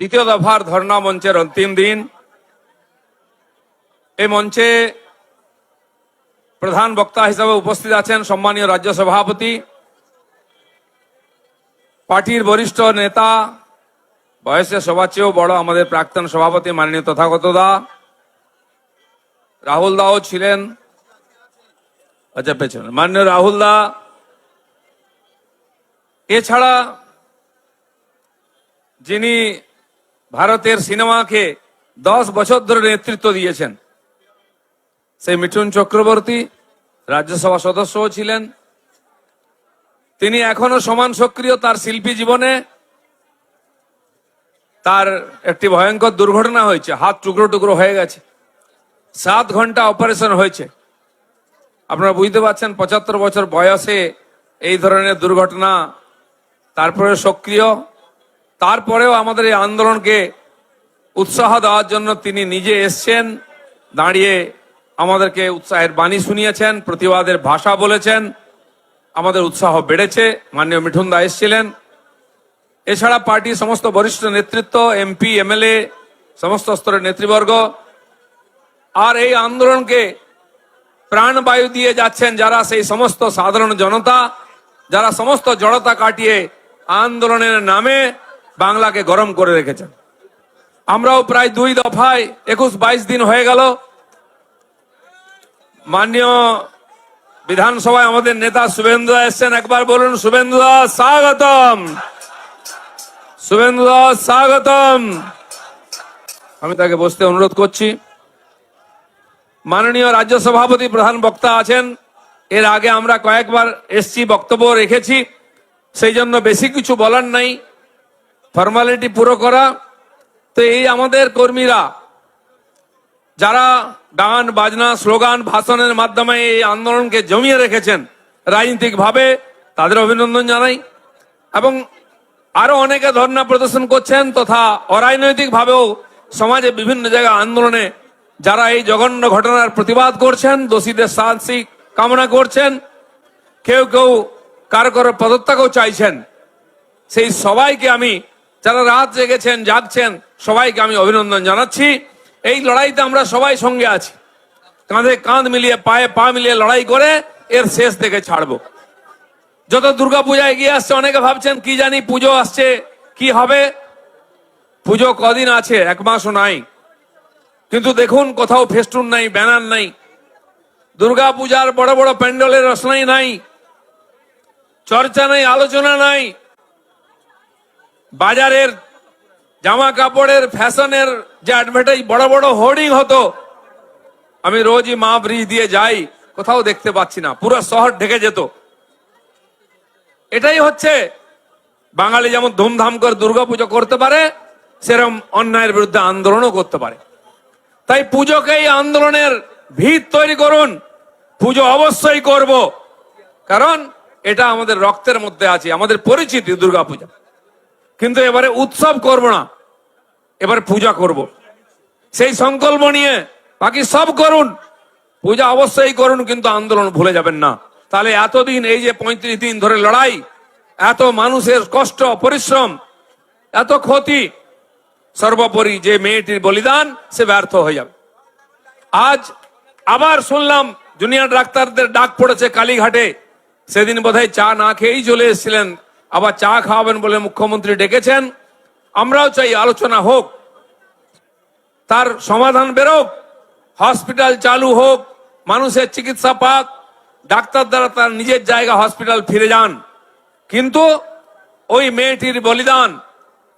দ্বিতীয় দফার ধর্ণা মঞ্চের অন্তিম দিন। এই মঞ্চে প্রধান বক্তা হিসাবে উপস্থিত আছেন সম্মানীয় রাজ্য সভাপতি, পার্টির বরিষ্ঠ নেতা বয়সে সবার চেয়েও বড় আমাদের প্রাক্তন সভাপতি মাননীয় তথাগত দা। রাহুল দাও ছিলেন আচ্ছা পেছনে। মাননীয় রাহুল দা, এছাড়া যিনি ভারতের সিনেমাকে দশ বছর ধরে নেতৃত্ব দিয়েছেন। সেই মিঠুন চক্রবর্তী রাজ্যসভা সদস্যও ছিলেন। তিনি এখনও সমান সক্রিয় তার শিল্পী জীবনে। তার একটি ভয়ঙ্কর দুর্ঘটনা হয়েছে, হাত টুকরো টুকরো হয়ে গেছে। সাত ঘণ্টা অপারেশন হয়েছে। আপনারা বুঝতে পারছেন, পঁচাত্তর বছর বয়সে এই ধরনের দুর্ঘটনা তারপরে সক্রিয়। তারপরেও আমাদের এই আন্দোলনকে উৎসাহ দেওয়ার জন্য তিনি নিজে এসছেন, দাঁড়িয়ে আমাদেরকে উৎসাহের বাণী শুনিয়েছেন, প্রতিবাদের ভাষা বলেছেন, আমাদের উৎসাহ বেড়েছে, মাননীয় মিঠুন দা এসছিলেন। এছাড়া পার্টির সমস্ত বরিষ্ঠ নেতৃত্ব, এমপি, এমএলএ, সমস্ত স্তরের নেতৃবর্গ, আর এই আন্দোলনকে প্রাণবায়ু দিয়ে যাচ্ছেন যারা সেই সমস্ত সাধারণ জনতা, যারা সমস্ত জড়তা কাটিয়ে আন্দোলনের নামে বাংলাকে গরম করে রেখেছেন। আমরাও প্রায় দুই দফায় একুশ বাইশ দিন হয়ে গেল। মাননীয় বিধানসভায় আমাদের নেতা শুভেন্দু এসছেন। একবার বলুন, শুভেন্দু স্বাগতম। শুভেন্দু স্বাগতম। আমি তাকে বসতে অনুরোধ করছি। মাননীয় রাজ্য সভাপতি প্রধান বক্তা আছেন। এর আগে আমরা কয়েকবার এসছি, বক্তব্য রেখেছি। সেই জন্য বেশি কিছু বলার নাই। ফর্মালিটি পুরো করা। তো এই আমাদের কর্মীরা, যারা গান, বাজনা, স্লোগান, ভাষণের মাধ্যমে এই আন্দোলনকে জমিয়ে রেখেছেন রাজনৈতিক ভাবে তাদের অভিনন্দন জানাই। এবং আরও অনেকে ধর্ণা প্রদর্শন করছেন তথা অরাজনৈতিক ভাবেও সমাজে বিভিন্ন জায়গায় আন্দোলনে যারা এই জঘন্য ঘটনার প্রতিবাদ করছেন, দোষীদের শাস্তি কামনা করছেন, কেউ কেউ কারও কারও পদত্যাগও চাইছেন। সেই সবাইকে আমি যারা রাত জেগেছেন, জাগছেন, সবাইকে আমি অভিনন্দন জানাচ্ছি। এই লড়াইতে আমরা সবাই সঙ্গে আছি। কাঁধে কাঁধ মিলিয়ে, পায়ে পা মিলিয়ে লড়াই করে এর শেষ থেকে ছাড়বো। যত দুর্গা পূজা এগিয়ে আসছে, অনেকে ভাবছেন, কি জানি পুজো আসছে, কি হবে? পুজো কদিন আছে? এক মাসও নাই। কিন্তু দেখুন, কোথাও ফেস্টুন নাই, ব্যানার নাই। দুর্গা পূজার বড় বড় প্যান্ডেলের রচনাই নাই। চর্চা নাই, আলোচনা নাই। বাজারের জামা কাপড়ের ফ্যাশনের যে অ্যাডভার্টাইজ বড় বড় হোর্ডিং হতো, আমি রোজই মা ব্রিজ দিয়ে যাই, কোথাও দেখতে পাচ্ছি না, পুরো শহর ঢেকে যেত। এটাই হচ্ছে, বাঙালি যেমন ধুমধাম করে দুর্গাপুজো করতে পারে সেরকম অন্যায়ের বিরুদ্ধে আন্দোলনও করতে পারে। তাই পুজোকেই আন্দোলনের ভিত তৈরি করুন, পুজো অবশ্যই করব, কারণ এটা আমাদের রক্তের মধ্যে আছে, আমাদের পরিচিতি দুর্গাপূজা। কিন্তু এবারে উৎসব করব না। এবারে পূজা করব। সেই সংকল্প নিয়ে বাকি সব করুন। পূজা অবশ্যই করুন, কিন্তু আন্দোলন ভুলে যাবেন না। তাহলে এতদিন এই যে পঁয়ত্রিশ দিন ধরে লড়াই, এত মানুষের কষ্ট, পরিশ্রম, এত ক্ষতি, সর্বোপরি যে মেয়েটির বলিদান, সে ব্যর্থ হয়ে যাবে। আজ আবার শুনলাম জুনিয়র ডাক্তারদের ডাক পড়েছে কালীঘাটে। সেদিন বোধহয় চা না খেয়েই চলে এসেছিলেন আবার চা খাওয়াবেন বলে মুখ্যমন্ত্রী ডেকেছেন। আমরাও চাই আলোচনা হোক, তার সমাধান বেরোক, হসপিটাল চালু হোক, মানুষের চিকিৎসা পাক, ডাক্তার দ্বারা তার নিজের জায়গা হসপিটাল ফিরে যান। কিন্তু ওই মেয়েটির বলিদান,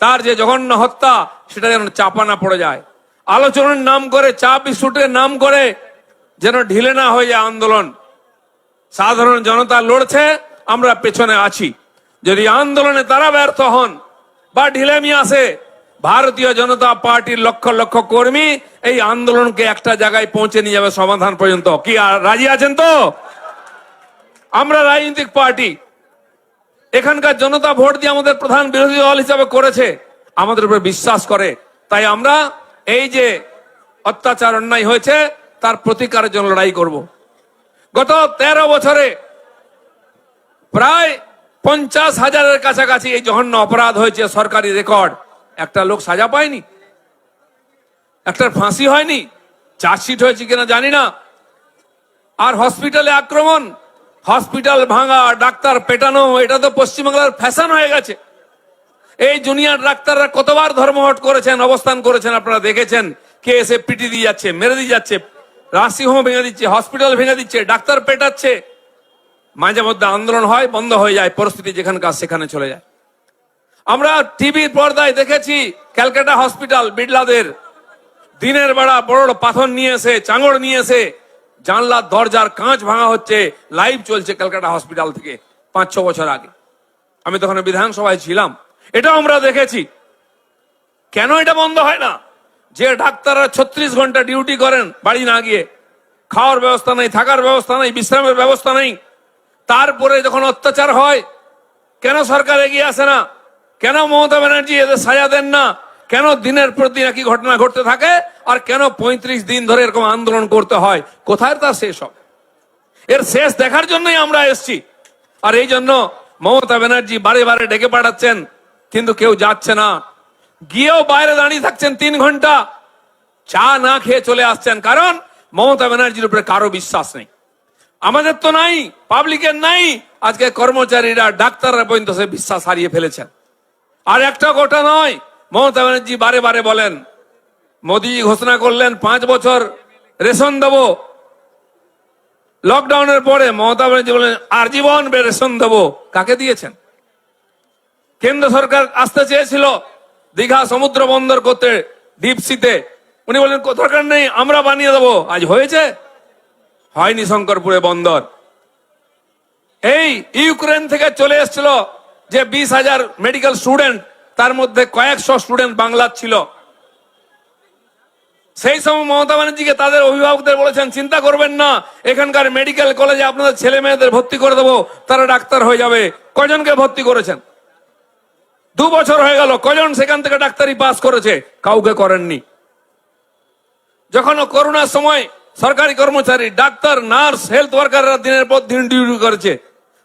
তার যে জঘন্য হত্যা, সেটা যেন চাপা না পড়ে যায়। আলোচনার নাম করে চা বিস্কুটের নাম করে, যেন ঢিলে না হয়ে যায় আন্দোলন। সাধারণ জনতা লড়ছে, আমরা পেছনে আছি। যদি আন্দোলনে তারা ব্যর্থ হন বা ঢিলেমি আসে ভারতীয় জনতা পার্টির লক্ষ লক্ষ কর্মী এই আন্দোলনকে একটা জায়গায় পৌঁছে নিয়ে যাবে সমাধান পর্যন্ত। কি রাজি আছেন তো? আমরা রাজনৈতিক পার্টি। এখানকার জনতা ভোট দিয়ে আমাদের প্রধান বিরোধী দল হিসাবে করেছে, আমাদের উপর বিশ্বাস করে। তাই আমরা এই যে অত্যাচার, অন্যায় হয়েছে, তার প্রতিকারের জন্য লড়াই করব। গত তেরো বছরে প্রায় পঞ্চাশ হাজারের কাছাকাছি এই জঘন্য অপরাধ হয়েছে সরকারি রেকর্ড। একটা লোক সাজা পায়নি? একটার ফাঁসি হয়নি? চার্জশিট হয়েছে কিনা জানি না। আর হসপিটালে আক্রমণ? হসপিটাল ভাঙা, ডাক্তার পেটানো, এটা তো পশ্চিমবাংলার ফ্যাশন হয়ে গেছে। এই জুনিয়র ডাক্তাররা কতবার ধর্মঘট করেছেন, অবস্থান করেছেন আপনারা দেখেছেন? কে এসে পিটি দিয়ে যাচ্ছে, মেরে দিয়ে যাচ্ছে নার্সিংহোম ভেঙে দিচ্ছে, হসপিটাল ভেঙে দিচ্ছে, ডাক্তার পেটাচ্ছে। মাঝে মধ্যে আন্দোলন হয়, বন্ধ হয়ে যায়, পরিস্থিতি যেখানকার সেখানে চলে যায়। আমরা টিভির পর্দায় দেখেছি, ক্যালকাটা হসপিটাল, বিড়লাদের দিনের বেলা বড় বড় পাথর নিয়ে এসে, চাঙড় নিয়ে এসে, জানলার দরজার কাঁচ ভাঙা হচ্ছে লাইভ চলছে ক্যালকাটা হসপিটাল থেকে পাঁচ, ছ বছর আগে। আমি তখন বিধানসভায় ছিলাম। এটাও আমরা দেখেছি। কেন এটা বন্ধ হয় না? যে ডাক্তাররা ছত্রিশ ঘণ্টা ডিউটি করেন বাড়ি না গিয়ে, খাওয়ার ব্যবস্থা নেই, থাকার ব্যবস্থা নেই, বিশ্রামের ব্যবস্থা নেই তারপরে যখন অত্যাচার হয়, কেন সরকার এগিয়ে আসে না? কেন মমতা ব্যানার্জি এদের সাজা দেন না? কেন দিনের পর দিন একই ঘটনা ঘটতে থাকে? আর কেন পঁয়ত্রিশ দিন ধরে এরকম আন্দোলন করতে হয়? কোথায় তার শেষ হবে? এর শেষ দেখার জন্যই আমরা এসছি। আর এই জন্য মমতা ব্যানার্জি বারে বারে ডেকে পাঠাচ্ছেন, কিন্তু কেউ যাচ্ছে না। গিয়েও বাইরে দাঁড়িয়ে থাকছেন তিন ঘণ্টা। চা না খেয়ে চলে আসছেন, কারণ মমতা ব্যানার্জির উপরে কারও বিশ্বাস নেই। আমাদের তো নাই পাবলিকের নাই। আজকে কর্মচারীরা, ডাক্তাররা পর্যন্ত সে বিশ্বাস হারিয়ে ফেলেছেন। আর একটা গোটা নয়, মমতা ব্যানার্জি বারে বারে বলেন, মোদী ঘোষণা করলেন, পাঁচ বছর রেশন দেবো। লকডাউনের পরে মমতা ব্যানার্জি বলেন, আজীবন বে রেশন দেবো। কাকে দিয়েছেন? কেন্দ্র সরকার আসতে চেয়েছিল দীঘা সমুদ্র বন্দর করতে ডিপসিতে উনি বলেন "কো দরকার নেই, আমরা বানিয়ে দেবো। আজ হয়েছে? হয়নি শঙ্করপুরে বন্দর। এই ইউক্রেন থেকে চলে এসেছিল যে বিশ হাজার মেডিকেল স্টুডেন্ট তার মধ্যে কয়েকশো স্টুডেন্ট বাংলার ছিল। সেই সময় মমতা ব্যানার্জিকে তাদের অভিভাবকদের বলেছেন, চিন্তা করবেন না, এখানকার মেডিকেল কলেজে আপনাদের ছেলে মেয়েদের ভর্তি করে দেবো, তারা ডাক্তার হয়ে যাবে। কজনকে ভর্তি করেছেন? দু বছর হয়ে গেল, কজন সেখান থেকে ডাক্তারি পাস করেছে? কাউকে করেননি। যখন করোনার সময় সরকারি কর্মচারী, ডাক্তার, নার্স হেলথ ওয়ার্কাররা দিনের পর দিন ডিউটি করেছে।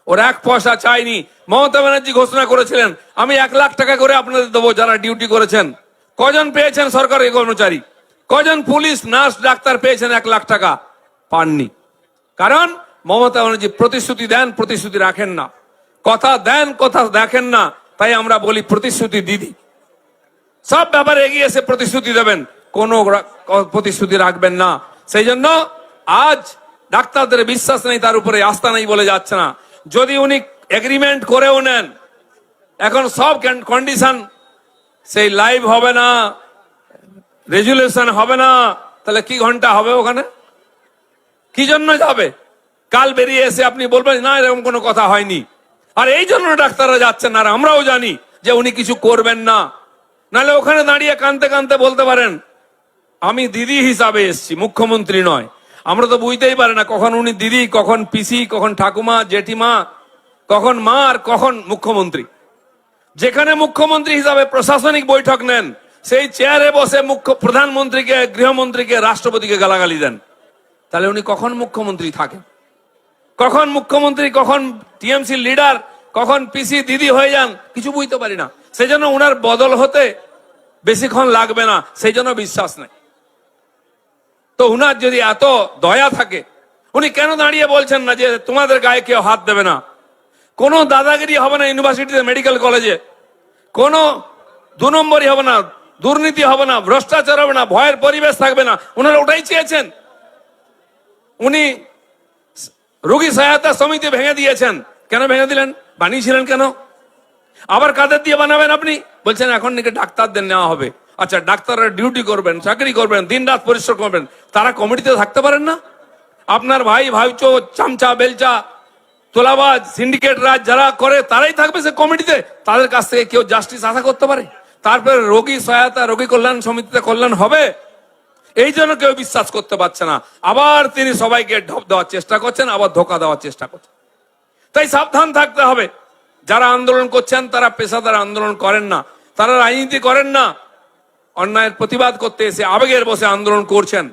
ওর এক পয়সা চাইনি। মমতা ব্যানার্জি ঘোষণা করেছিলেন, আমি এক লাখ টাকা করে আপনাদের দেবো যারা ডিউটি করেছেন। কজন পেয়েছেন সরকারি কর্মচারী? কজন পুলিশ, নার্স, ডাক্তার পেয়েছেন এক লাখ টাকা? পাননি। কারণ মমতা ব্যানার্জি প্রতিশ্রুতি দেন, প্রতিশ্রুতি রাখেন না। কথা দেন, কথা দেখেন না, তাই আমরা বলি প্রতিশ্রুতি দিদি। সব ব্যাপারে এগিয়ে এসে প্রতিশ্রুতি দেবেন। কোন প্রতিশ্রুতি রাখবেন না। সেই জন্য আজ ডাক্তারদের বিশ্বাস নেই, তার উপরে আস্থা নেই বলে যাচ্ছে না। যদি উনি এগ্রিমেন্ট করেও নেন, এখন সব কন্ডিশন সেই লাইভ হবে না রেজুলেশন হবে না, তাহলে কি ঘণ্টা হবে ওখানে? কি জন্য যাবে? কাল বেরিয়ে এসে আপনি বলবেন, না, এরকম কোনো কথা হয়নি। আর এই জন্য ডাক্তাররা যাচ্ছেন আর আমরাও জানি যে উনি কিছু করবেন না। নালে ওখানে দাঁড়িয়ে কানতে কানতে বলতে পারেন আমি দিদি হিসাবে এসছি, মুখ্যমন্ত্রী নয়। আমরা তো বুঝতেই পারে না কখন উনি দিদি, কখন পিসি, কখন ঠাকুমা, জেঠিমা, কখন মা আর কখন মুখ্যমন্ত্রী। যেখানে মুখ্যমন্ত্রী হিসাবে প্রশাসনিক বৈঠক নেন, সেই চেয়ারে বসে মুখ্য প্রধানমন্ত্রীকে, গৃহমন্ত্রীকে, রাষ্ট্রপতিকে গালাগালি দেন। তাহলে উনি কখন মুখ্যমন্ত্রী থাকেন? কখন মুখ্যমন্ত্রী, কখন টিএমসি লিডার, কখন পিসি, দিদি হয়ে যান, কিছু বুঝতে পারি না। সেই জন্য উনার বদল হতে বেশিক্ষণ লাগবে না, সেই জন্য বিশ্বাস নেই। তো উনার যদি এত দয়া থাকে, উনি কেন দাঁড়িয়ে বলছেন না যে তোমাদের গায়ে কেউ হাত দেবে না? কোনো দাদাগিরি হবে না ইউনিভার্সিটিতে, মেডিকেল কলেজে। কোনো দু নম্বরই হবে না, দুর্নীতি হবে না, ভ্রষ্টাচার হবে না, ভয়ের পরিবেশ থাকবে না। ওনারা ওটাই চেয়েছেন। উনি রোগী সহায়তা সমিতি ভেঙে দিয়েছেন। কেন ভেঙে দিলেন? বানিয়েছিলেন কেন? আবার কাদের দিয়ে বানাবেন আপনি? বলছেন, এখন নাকি ডাক্তারদের নেওয়া হবে। আচ্ছা ডাক্তাররা ডিউটি করবেন, চাকরি করবেন দিন রাত পরিশ্রম করবেন, তারা কমিটিতে থাকতে পারেন না? আপনার ভাই ভাইচো চামচা, বেলচা, তোলাবাজ সিন্ডিকেট রাজ যারা করে, তারাই থাকবে সে কমিটিতে তাদের কাছ থেকে কেউ জাস্টিস আশা করতে পারে? তারপরে রোগী সহায়তা, রোগী কল্যাণ সমিতিতে কল্যাণ হবে? এই জন্য কেউ বিশ্বাস করতে পারছে না। আবার তিনি সবাইকে ঢপ দেওয়ার চেষ্টা করছেন, আবার ধোকা দেওয়ার চেষ্টা করছেন। তাই সাবধান থাকতে হবে। যারা আন্দোলন করছেন, তারা পেশাদার আন্দোলন করেন না। তারা রাজনীতি করেন না। অন্যায়ের প্রতিবাদ করতে এসে আবেগের বসে আন্দোলন করছেন।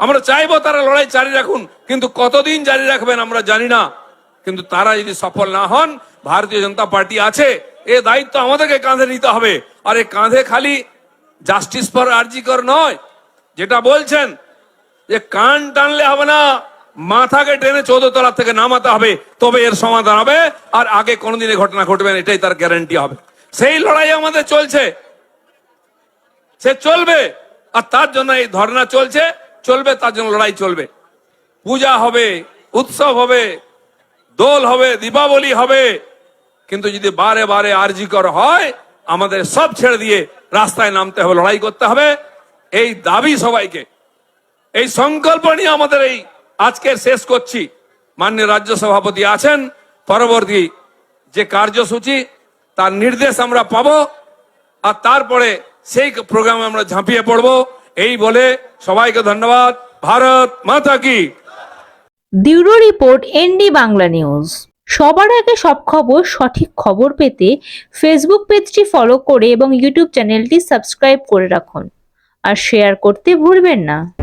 আমরা চাইব তারা লড়াই জারি রাখুন, কিন্তু কতদিন জারি রাখবেন আমরা জানি না। কিন্তু তারা যদি সফল না হন, ভারতীয় জনতা পার্টি আছে, এ দায়িত্ব আমাদেরকে কাঁধে নিতে হবে। আর এ কাঁধে খালি জাস্টিস ফর আরজিকর নয়, যেটা বলছেন যে কান টানলে হবে না, মাথাকে টেনে চৌদ্দ থেকে নামাতে হবে, তবে এর সমাধান হবে, আর আগে কোনোদিন ঘটনা ঘটবে না, এটাই তার গ্যারান্টি হবে। সেই লড়াই আমাদের চলছে সে চলবে। আর তার জন্য এই ধর্ণা চলছে, চলবে, তার জন্য লড়াই চলবে। পূজা হবে, উৎসব হবে, দোল হবে, দীপাবলি হবে। কিন্তু যদি বারে বারে আরজিকর হয়, আমাদের সব ছেড়ে দিয়ে রাস্তায় নামতে হবে, লড়াই করতে হবে। এই দাবি সবাইকে। এই সংকল্প নিয়ে আমাদের এই আজকে শেষ করছি। মাননীয় রাজ্য সভাপতি আছেন, পরবর্তী যে কার্যসূচি, তার নির্দেশ আমরা পাবো। আর তারপরে সেই প্রোগ্রামে আমরা ঝাঁপিয়ে পড়ব। এই বলে সবাইকে ধন্যবাদ। ভারত মাতা কি। Bureau report ND Bangla news. সবার আগে সব খবর, সঠিক খবর পেতে ফেসবুক পেজটি ফলো করে এবং ইউটিউব চ্যানেলটি সাবস্ক্রাইব করে রাখুন। আর শেয়ার করতে ভুলবেন না।